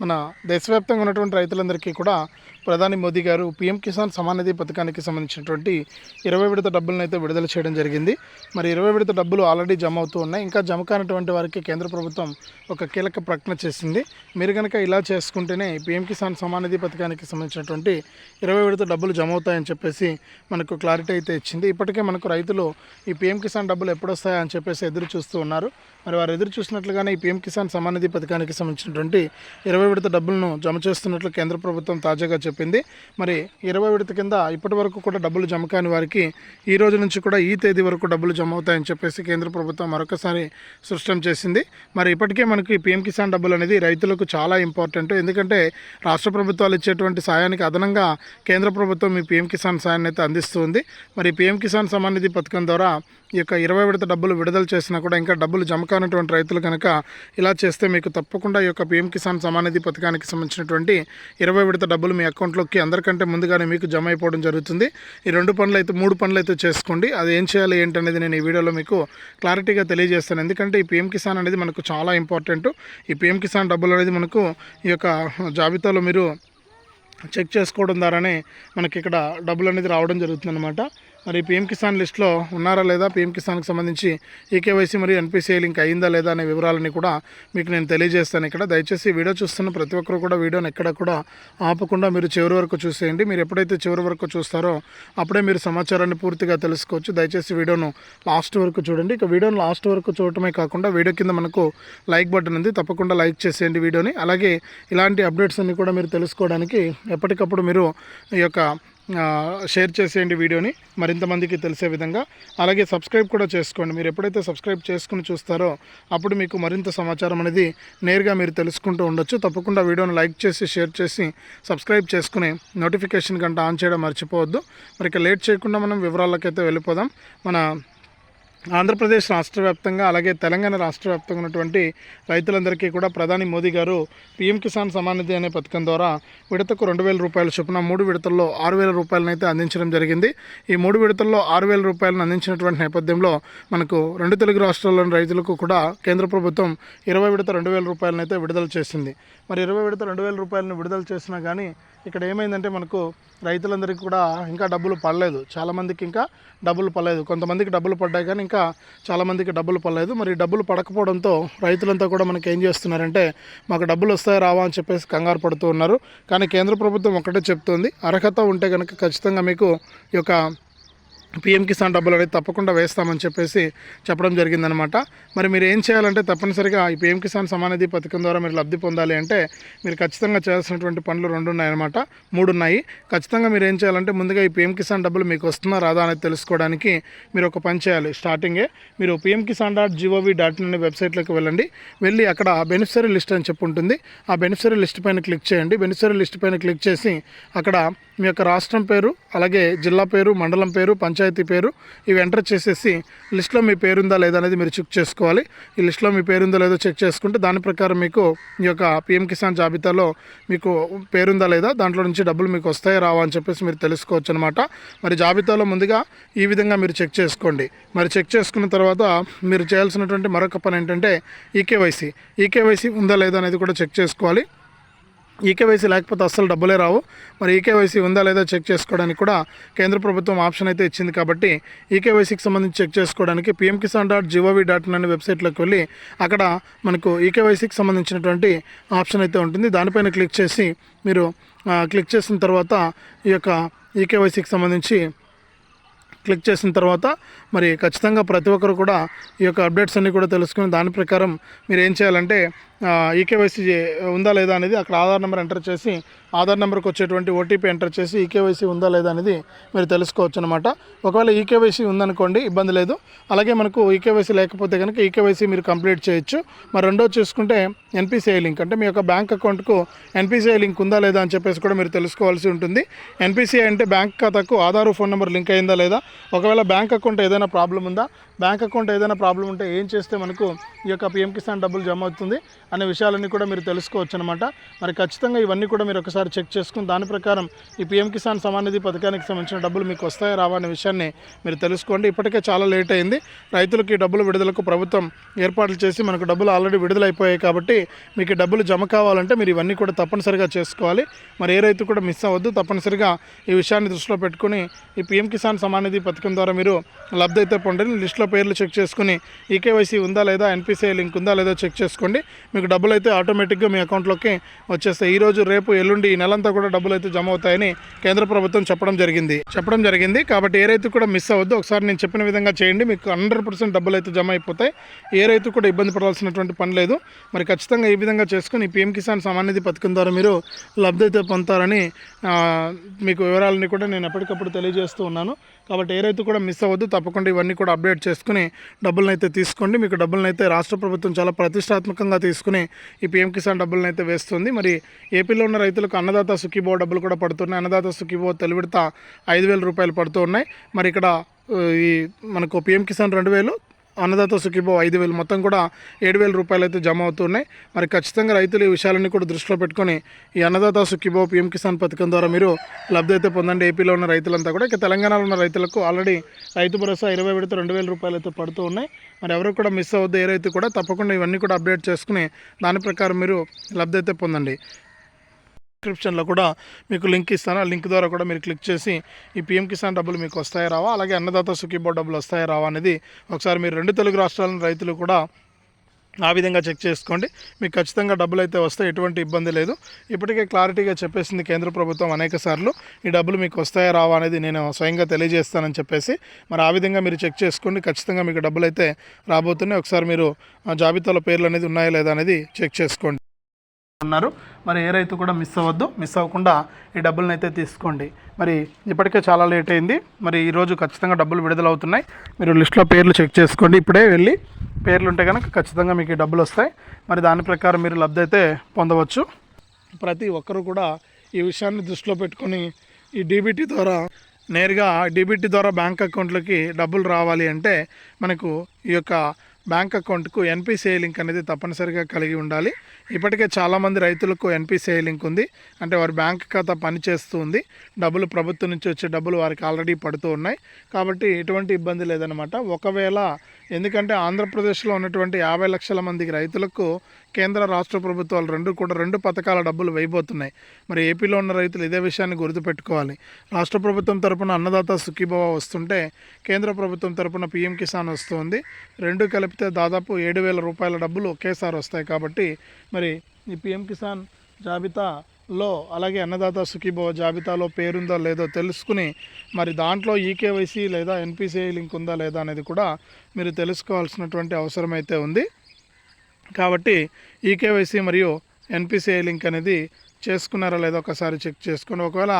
మన దేశవ్యాప్తంగా ఉన్నటువంటి రైతులందరికీ కూడా ప్రధాని మోదీ గారు పీఎం కిసాన్ సమానిధి పథకానికి సంబంధించినటువంటి ఇరవై విడత డబ్బులను అయితే విడుదల చేయడం జరిగింది. మరి ఇరవై విడత డబ్బులు ఆల్రెడీ జమ అవుతూ ఉన్నాయి. ఇంకా జమ కానటువంటి వారికి కేంద్ర ప్రభుత్వం ఒక కీలక ప్రకటన చేసింది. మీరు కనుక ఇలా చేసుకుంటేనే పీఎం కిసాన్ సమానిధి పథకానికి సంబంధించినటువంటి ఇరవై విడత డబ్బులు జమ అవుతాయని చెప్పేసి మనకు క్లారిటీ అయితే ఇచ్చింది. ఇప్పటికే మనకు రైతులు ఈ పీఎం కిసాన్ డబ్బులు ఎప్పుడొస్తాయా అని చెప్పేసి ఎదురు చూస్తూ ఉన్నారు. మరి వారు ఎదురు చూసినట్లుగానే ఈ పీఎం కిసాన్ సమానిధి పథకానికి సంబంధించినటువంటి ఇరవై విడత డబ్బులను జమ చేస్తున్నట్లు కేంద్ర ప్రభుత్వం తాజాగా చెప్పింది. మరి ఇరవై విడత కింద ఇప్పటి వరకు కూడా డబ్బులు జమ కాని వారికి ఈ రోజు నుంచి కూడా ఈ తేదీ వరకు డబ్బులు జమ అవుతాయని చెప్పేసి కేంద్ర ప్రభుత్వం మరొకసారి స్పష్టం చేసింది. మరి ఇప్పటికే మనకి పిఎం కిసాన్ డబ్బులు అనేది రైతులకు చాలా ఇంపార్టెంట్. ఎందుకంటే రాష్ట్ర ప్రభుత్వాలు ఇచ్చేటువంటి సాయానికి అదనంగా కేంద్ర ప్రభుత్వం ఈ పిఎం కిసాన్ సాయాన్ని అయితే అందిస్తుంది. మరి పిఎం కిసాన్ సమాన్ నిధి పథకం ద్వారా ఈ యొక్క ఇరవై విడత డబ్బులు విడుదల చేసినా కూడా ఇంకా డబ్బులు జమ కానటువంటి రైతులు కనుక ఇలా చేస్తే మీకు తప్పకుండా ఈ యొక్క పిఎం కిసాన్ సమాన్ నిధి పథకానికి సంబంధించినటువంటి ఇరవై విడత డబ్బులు మీ అకౌంట్లోకి అందరికంటే ముందుగానే మీకు జమ అయిపోవడం జరుగుతుంది. ఈ రెండు పనులు అయితే మూడు పనులు అయితే చేసుకోండి. అది ఏం చేయాలి ఏంటనేది నేను ఈ వీడియోలో మీకు క్లారిటీగా తెలియజేస్తాను. ఎందుకంటే ఈ పిఎం కిసాన్ అనేది మనకు చాలా ఇంపార్టెంట్. ఈ పిఎం కిసాన్ డబ్బులు అనేది మనకు ఈ యొక్క జాబితాలో మీరు చెక్ చేసుకోవడం ద్వారానే మనకి ఇక్కడ డబ్బులు అనేది రావడం జరుగుతుందన్నమాట. మరి పీఎం కిసాన్ లిస్ట్లో ఉన్నారా లేదా? పిఎం కిసాన్కి సంబంధించి ఈకేవైసీ మరియు ఎన్పిసిఐ లింక్ అయిందా లేదా అనే వివరాలని కూడా మీకు నేను తెలియజేస్తాను ఇక్కడ. దయచేసి వీడియో చూస్తున్న ప్రతి ఒక్కరు కూడా వీడియోని ఎక్కడ కూడా ఆపకుండా మీరు చివరి వరకు చూసేయండి. మీరు ఎప్పుడైతే చివరి వరకు చూస్తారో అప్పుడే మీరు సమాచారాన్ని పూర్తిగా తెలుసుకోవచ్చు. దయచేసి వీడియోను లాస్ట్ వరకు చూడండి. ఇక వీడియోను లాస్ట్ వరకు చూడటమే కాకుండా వీడియో కింద మనకు లైక్ బటన్ ఉంది. తప్పకుండా లైక్ చేసేయండి వీడియోని. అలాగే ఇలాంటి అప్డేట్స్ అన్ని కూడా మీరు తెలుసుకోవడానికి ఎప్పటికప్పుడు మీరు ఈ యొక్క షేర్ చేసేయండి వీడియోని మరింత మందికి తెలిసే విధంగా. అలాగే సబ్స్క్రైబ్ కూడా చేసుకోండి. మీరు ఎప్పుడైతే సబ్స్క్రైబ్ చేసుకుని చూస్తారో అప్పుడు మీకు మరింత సమాచారం అనేది నేరుగా మీరు తెలుసుకుంటూ ఉండొచ్చు. తప్పకుండా వీడియోని లైక్ చేసి షేర్ చేసి సబ్స్క్రైబ్ చేసుకుని నోటిఫికేషన్ గంట ఆన్ చేయడం మర్చిపోవద్దు. మరి ఇక లేట్ చేయకుండా మనం వివరాలకైతే వెళ్ళిపోదాం. మన ఆంధ్రప్రదేశ్ రాష్ట్ర వ్యాప్తంగా అలాగే తెలంగాణ రాష్ట్ర వ్యాప్తంగా ఉన్నటువంటి రైతులందరికీ కూడా ప్రధాని మోదీ గారు పీఎం కిసాన్ సమానిధి అనే పథకం ద్వారా విడతకు రెండు వేల రూపాయల చొప్పున మూడు విడతల్లో ఆరు వేల రూపాయలను అయితే అందించడం జరిగింది. ఈ మూడు విడతల్లో ఆరు వేల రూపాయలను అందించినటువంటి నేపథ్యంలో మనకు రెండు తెలుగు రాష్ట్రాల్లోని రైతులకు కూడా కేంద్ర ప్రభుత్వం ఇరవై విడత రెండు వేల రూపాయలను అయితే విడుదల చేసింది. మరి ఇరవై విడత రెండు వేల రూపాయలను విడుదల చేసినా కానీ ఇక్కడ ఏమైందంటే మనకు రైతులందరికీ కూడా ఇంకా డబ్బులు పడలేదు. చాలామందికి ఇంకా డబ్బులు పడలేదు. కొంతమందికి డబ్బులు పడ్డాయి కానీ ఇంకా చాలామందికి డబ్బులు పడలేదు. మరి డబ్బులు పడకపోవడంతో రైతులంతా కూడా మనకి ఏం చేస్తున్నారంటే మాకు డబ్బులు వస్తాయి రావా అని చెప్పేసి కంగారు పడుతూ ఉన్నారు. కానీ కేంద్ర ప్రభుత్వం ఒకటే చెప్తుంది. అర్హత ఉంటే కనుక ఖచ్చితంగా మీకు ఈ యొక్క పిఎం కిసాన్ డబ్బులు అనేది తప్పకుండా వేస్తామని చెప్పేసి చెప్పడం జరిగిందనమాట మరి మీరు ఏం చేయాలంటే తప్పనిసరిగా ఈ పిఎం కిసాన్ సమానిధి పథకం ద్వారా మీరు లబ్ధి పొందాలి అంటే మీరు ఖచ్చితంగా చేయాల్సినటువంటి పనులు రెండు ఉన్నాయన్నమాట మూడు ఉన్నాయి ఖచ్చితంగా మీరు ఏం చేయాలంటే ముందుగా ఈ పిఎం కిసాన్ డబ్బులు మీకు వస్తున్నా రాదా అనేది తెలుసుకోవడానికి మీరు ఒక పని చేయాలి. స్టార్టింగే మీరు PM Kisan dot G O V dot in అనే వెబ్సైట్లోకి వెళ్ళండి. వెళ్ళి అక్కడ బెనిఫిషరీ లిస్ట్ అని చెప్పి ఉంటుంది. ఆ బెనిఫిషరీ లిస్ట్ పైన క్లిక్ చేయండి. బెనిఫిషరీ లిస్ట్ పైన క్లిక్ చేసి అక్కడ మీ యొక్క రాష్ట్రం పేరు అలాగే జిల్లా పేరు మండలం పేరు పంచాయతీ పేరు. ఇవి ఎంటర్ చేసేసి లిస్ట్లో మీ పేరుందా లేదా అనేది మీరు చెక్ చేసుకోవాలి. ఈ లిస్ట్లో మీ పేరుందా లేదో చెక్ చేసుకుంటే దాని ప్రకారం మీకు ఈ యొక్క పిఎం కిసాన్ జాబితాలో మీకు పేరుందా లేదా దాంట్లో నుంచి డబ్బులు మీకు వస్తాయా రావా అని చెప్పేసి మీరు తెలుసుకోవచ్చు అనమాట మరి జాబితాలో ముందుగా ఈ విధంగా మీరు చెక్ చేసుకోండి. మరి చెక్ చేసుకున్న తర్వాత మీరు చేయాల్సినటువంటి మరొక పని ఏంటంటే ఈకేవైసీ ఈకేవైసీ ఉందా లేదా అనేది కూడా చెక్ చేసుకోవాలి. ఈకేవైసీ లేకపోతే అస్సలు డబ్బులే రావు. మరి ఈకేవైసీ ఉందా లేదా చెక్ చేసుకోవడానికి కూడా కేంద్ర ప్రభుత్వం ఆప్షన్ అయితే ఇచ్చింది కాబట్టి ఈకేవైసీకి సంబంధించి చెక్ చేసుకోవడానికి PM Kisan dot G O V dot in అనే వెబ్సైట్లోకి వెళ్ళి అక్కడ మనకు ఈకేవైసీకి సంబంధించినటువంటి ఆప్షన్ అయితే ఉంటుంది. దానిపైన క్లిక్ చేసి మీరు క్లిక్ చేసిన తర్వాత ఈ యొక్క ఈకేవైసీకి సంబంధించి క్లిక్ చేసిన తర్వాత మరి ఖచ్చితంగా ప్రతి ఒక్కరు కూడా ఈ యొక్క అప్డేట్స్ అన్నీ కూడా తెలుసుకుని దాని ప్రకారం మీరు ఏం చేయాలంటే ఈకేవైసీ ఉందా లేదా అనేది అక్కడ ఆధార్ నెంబర్ ఎంటర్ చేసి ఆధార్ నెంబర్కి వచ్చేటువంటి ఓటీపీ ఎంటర్ చేసి ఈకేవైసీ ఉందా లేదా అనేది మీరు తెలుసుకోవచ్చు అనమాట ఒకవేళ ఈకేవైసీ ఉందనుకోండి ఇబ్బంది లేదు. అలాగే మనకు ఈకేవైసీ లేకపోతే కనుక ఈకేవైసీ మీరు కంప్లీట్ చేయొచ్చు. మరి రెండో చూసుకుంటే ఎన్పిసిఐ లింక్. అంటే మీ యొక్క బ్యాంక్ అకౌంట్కు ఎన్పిసిఐ లింక్ ఉందా లేదా అని చెప్పేసి కూడా మీరు తెలుసుకోవాల్సి ఉంటుంది. ఎన్పిసిఐ అంటే బ్యాంక్ ఖాతాకు ఆధార్ ఫోన్ నెంబర్ లింక్ అయిందా లేదా ఒకవేళ బ్యాంక్ అకౌంట్ ఏదైనా ప్రాబ్లం ఉందా? బ్యాంక్ అకౌంట్ ఏదైనా ప్రాబ్లం ఉంటే ఏం చేస్తే మనకు ఈ యొక్క పిఎం కిసాన్ డబ్బులు జమ అవుతుంది అనే విషయాలన్నీ కూడా మీరు తెలుసుకోవచ్చు అనమాట మరి ఖచ్చితంగా ఇవన్నీ కూడా మీరు ఒకసారి చెక్ చేసుకుని దాని ప్రకారం ఈ పిఎం కిసాన్ సమానిధి పథకానికి సంబంధించిన డబ్బులు మీకు వస్తాయా రావా అనే విషయాన్ని మీరు తెలుసుకోండి. ఇప్పటికే చాలా లేట్ అయింది. రైతులకు ఈ డబ్బులు విడుదలకు ప్రభుత్వం ఏర్పాట్లు చేసి మనకు డబ్బులు ఆల్రెడీ విడుదలైపోయాయి కాబట్టి మీకు డబ్బులు జమ కావాలంటే మీరు ఇవన్నీ కూడా తప్పనిసరిగా చేసుకోవాలి. మరి ఏ రైతు కూడా మిస్ అవ్వద్దు. తప్పనిసరిగా ఈ విషయాన్ని దృష్టిలో పెట్టుకుని ఈ పిఎం కిసాన్ సమానిధి పథకం ద్వారా మీరు లబ్ధి అయితే పొందని లిస్టులో పేర్లు చెక్ చేసుకుని ఈకేవైసీ ఉందా లేదా ఎన్పిసిఐ లింక్ ఉందా లేదా చెక్ చేసుకోండి. మీకు డబ్బులు అయితే ఆటోమేటిక్గా మీ అకౌంట్లోకి వచ్చేస్తాయి. ఈరోజు రేపు ఎల్లుండి ఈ నెలంతా కూడా డబ్బులు అయితే జమ అవుతాయని కేంద్ర ప్రభుత్వం చెప్పడం జరిగింది. చెప్పడం జరిగింది. కాబట్టి ఏ రైతు కూడా మిస్ అవ్వద్దు. ఒకసారి నేను చెప్పిన విధంగా చేయండి. మీకు హండ్రెడ్ పర్సెంట్ డబ్బులు అయితే జమ అయిపోతాయి. ఏ రైతు కూడా ఇబ్బంది పడాల్సినటువంటి పని లేదు. మరి ఖచ్చితంగా ఈ విధంగా చేసుకుని ఈ పిఎం కిసాన్ సమానిధి పథకం ద్వారా మీరు లబ్ధి అయితే పొందుతారని మీకు వివరాలని కూడా నేను ఎప్పటికప్పుడు తెలియజేస్తూ ఉన్నాను. కాబట్టి ఏ రైతు కూడా మిస్ అవ్వద్దు. తప్పకుండా ఇవన్నీ కూడా అప్డేట్ చేసుకుని డబ్బులను అయితే తీసుకోండి. మీకు డబ్బులను అయితే రాష్ట్ర ప్రభుత్వం చాలా ప్రతిష్టాత్మకంగా తీసుకుని ఈ పిఎం కిసాన్ డబ్బులను అయితే వేస్తుంది. మరి ఏపీలో ఉన్న రైతులకు అన్నదాత సుఖీబో డబ్బులు కూడా పడుతున్నాయి. అన్నదాత సుఖీబో తెలివిడత ఐదు వేల రూపాయలు పడుతూ ఉన్నాయి. మరి ఇక్కడ ఈ మనకు పిఎం కిసాన్ రెండు వేలు అన్నదాత సుఖీభో ఐదు వేలు. మొత్తం కూడా ఏడు వేల రూపాయలు అయితే జమ అవుతున్నాయి. మరి ఖచ్చితంగా రైతులు ఈ విషయాలన్నీ కూడా దృష్టిలో పెట్టుకొని ఈ అన్నదాత సుఖీభో పిఎం కిసాన్ పథకం ద్వారా మీరు లబ్ధి అయితే పొందండి. ఏపీలో ఉన్న రైతులంతా కూడా. ఇక తెలంగాణలో ఉన్న రైతులకు ఆల్రెడీ రైతు భరోసా ఇరవై విడత రెండు వేల రూపాయలు అయితే పడుతూ ఉన్నాయి. మరి ఎవరు కూడా మిస్ అవ్వద్దు ఏ రైతు కూడా తప్పకుండా ఇవన్నీ కూడా అప్డేట్ చేసుకుని దాని ప్రకారం మీరు లబ్ధి అయితే పొందండి. డిస్క్రిప్షన్లో కూడా మీకు లింక్ ఇస్తాను. ఆ లింక్ ద్వారా కూడా మీరు క్లిక్ చేసి ఈ పిఎం కిసాన్ డబ్బులు మీకు వస్తాయా రావా? అలాగే అన్నదాత సుఖీబో డబ్బులు వస్తాయా రావా అనేది ఒకసారి మీరు రెండు తెలుగు రాష్ట్రాల రైతులు కూడా ఆ విధంగా చెక్ చేసుకోండి. మీకు ఖచ్చితంగా డబ్బులు అయితే వస్తే ఎటువంటి ఇబ్బంది లేదు. ఇప్పటికే క్లారిటీగా చెప్పేసింది కేంద్ర ప్రభుత్వం అనేక సార్లు. ఈ డబ్బులు మీకు వస్తాయా రావా అనేది నేను స్వయంగా తెలియజేస్తానని చెప్పేసి మరి ఆ విధంగా మీరు చెక్ చేసుకోండి. ఖచ్చితంగా మీకు డబ్బులు అయితే రాబోతున్నాయి. ఒకసారి మీరు ఆ జాబితాలో పేర్లు అనేది ఉన్నాయా లేదా అనేది చెక్ చేసుకోండి. ఉన్నారు. మరి ఏ రైతు కూడా మిస్ అవ్వద్దు. మిస్ అవ్వకుండా ఈ డబ్బులను అయితే తీసుకోండి. మరి ఇప్పటికే చాలా లేట్ అయింది. మరి ఈరోజు ఖచ్చితంగా డబ్బులు విడుదలవుతున్నాయి. మీరు లిస్ట్లో పేర్లు చెక్ చేసుకోండి. ఇప్పుడే వెళ్ళి పేర్లు ఉంటే కనుక ఖచ్చితంగా మీకు ఈ డబ్బులు వస్తాయి. మరి దాని ప్రకారం మీరు లబ్ధి అయితే పొందవచ్చు. ప్రతి ఒక్కరూ కూడా ఈ విషయాన్ని దృష్టిలో పెట్టుకొని ఈ డీబీటీ ద్వారా నేరుగా డీబీటీ ద్వారా బ్యాంక్ అకౌంట్లోకి డబ్బులు రావాలి అంటే మనకు ఈ యొక్క బ్యాంక్ అకౌంట్కు ఎన్పిసిఐ లింక్ అనేది తప్పనిసరిగా కలిగి ఉండాలి. ఇప్పటికే చాలామంది రైతులకు ఎన్పిసిఐ లింక్ ఉంది. అంటే వారి బ్యాంక్ ఖాతా పనిచేస్తూ ఉంది. డబ్బులు ప్రభుత్వం నుంచి వచ్చే డబ్బులు వారికి ఆల్రెడీ పడుతూ ఉన్నాయి. కాబట్టి ఎటువంటి ఇబ్బంది లేదనమాట ఒకవేళ ఎందుకంటే ఆంధ్రప్రదేశ్లో ఉన్నటువంటి యాభై లక్షల మందికి రైతులకు కేంద్ర రాష్ట్ర ప్రభుత్వాలు రెండు కూడా రెండు పథకాల డబ్బులు వేయబోతున్నాయి. మరి ఏపీలో ఉన్న రైతులు ఇదే విషయాన్ని గుర్తుపెట్టుకోవాలి. రాష్ట్ర ప్రభుత్వం తరపున అన్నదాత సుఖీభవ వస్తుంటే కేంద్ర ప్రభుత్వం తరపున పీఎం కిసాన్ వస్తుంది రెండు కలిపితే దాదాపు ఏడు వేల రూపాయల డబ్బులు ఒకేసారి వస్తాయి కాబట్టి మరి ఈ పీఎం కిసాన్ జాబితాలో అలాగే అన్నదాత సుఖీభవ జాబితాలో పేరుందో లేదో తెలుసుకుని మరి దాంట్లో ఈకేవైసీ లేదా ఎన్పిసిఐ లింక్ ఉందా లేదా అనేది కూడా మీరు తెలుసుకోవాల్సినటువంటి అవసరం అయితే ఉంది. కాబట్టి ఈకేవైసీ మరియు ఎన్పిసిఐ లింక్ అనేది చేసుకున్నారా లేదా ఒకసారి చెక్ చేసుకొని ఒకవేళ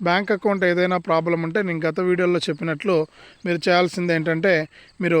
బ్యాంక్ అకౌంట్ ఏదైనా ప్రాబ్లం ఉంటే నేను గత వీడియోలో చెప్పినట్లు మీరు చేయాల్సింది ఏంటంటే మీరు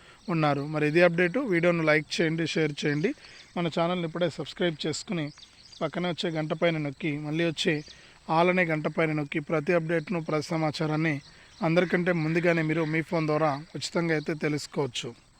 ఉన్నారు. మరి ఇది అప్డేటు. వీడియోను లైక్ చేయండి షేర్ చేయండి. మన ఛానల్ని ఇప్పుడే సబ్స్క్రైబ్ చేసుకుని పక్కనే వచ్చే గంట పైన నొక్కి మళ్ళీ వచ్చే ఆల్ అనే గంట పైన నొక్కి ప్రతి అప్డేట్ను ప్రతి సమాచారాన్ని అందరికంటే ముందుగానే మీరు మీ ఫోన్ ద్వారా ఉచితంగా అయితే తెలుసుకోవచ్చు.